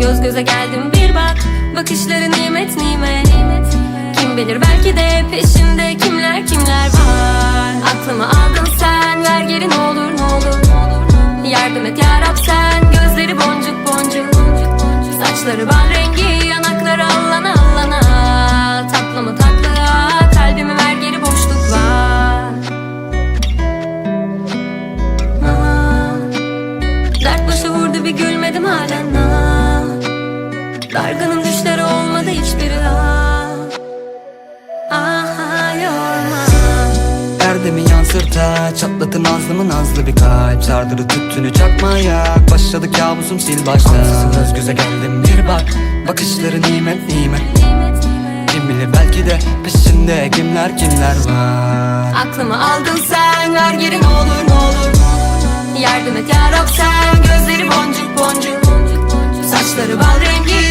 Göz göze geldim bir bak. Bakışları nimet nimet. Kim bilir belki de peşinde kimler kimler var. Aklımı aldın sen ver geri ne olur ne olur Yardım et yarab sen gözleri boncuk boncuk. Saçları bal rengi yanakları allana allana. Tatlı mı tatlı kalbimi ver geri boşluk var Aa, Dert başı vurdu bir gülmedim halen. Dargınım düşleri olmadı hiçbiri ah. Aha yorma. Erdemi yansırta Çatlatın nazlımı nazlı bir kalp. Sardırı tüttünü çakmaya Başladı kabusum sil başta Ansızın göz göze geldim bir bak Bakışları nimet nimet. Kim bilir belki de peşinde kimler kimler var. Aklımı aldın sen ver geri ne olur ne olur? Yardım et yarab sen gözleri boncuk boncuk. Saçları bal rengi